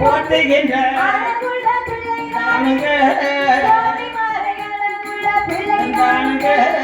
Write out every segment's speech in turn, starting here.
போட்டுகின்ற பிள்ளைங்க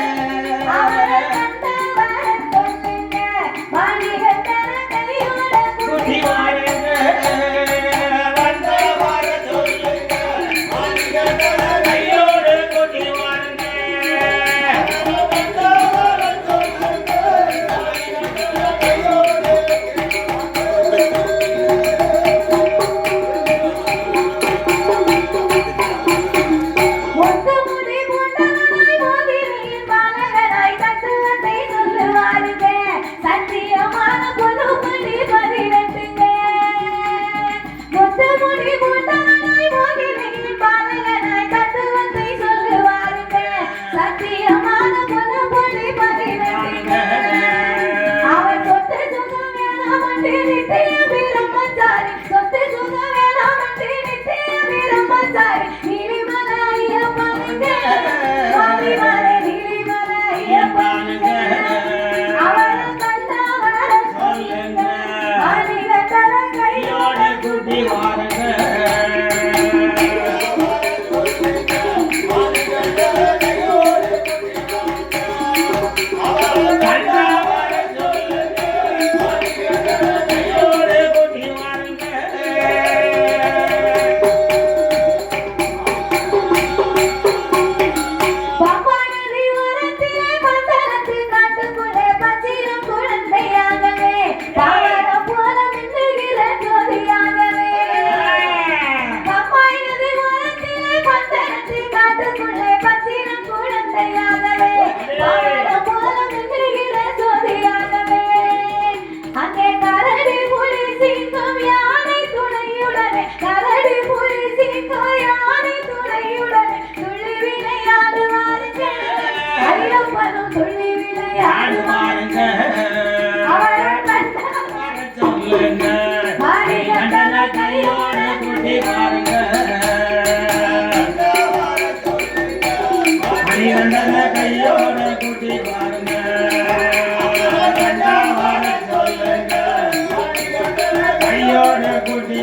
வேண்டன கையோட குட்டி வாங்க கையோட குட்டி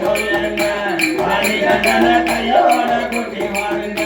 சொல்லுங்க. கையோட குட்டி வாருங்க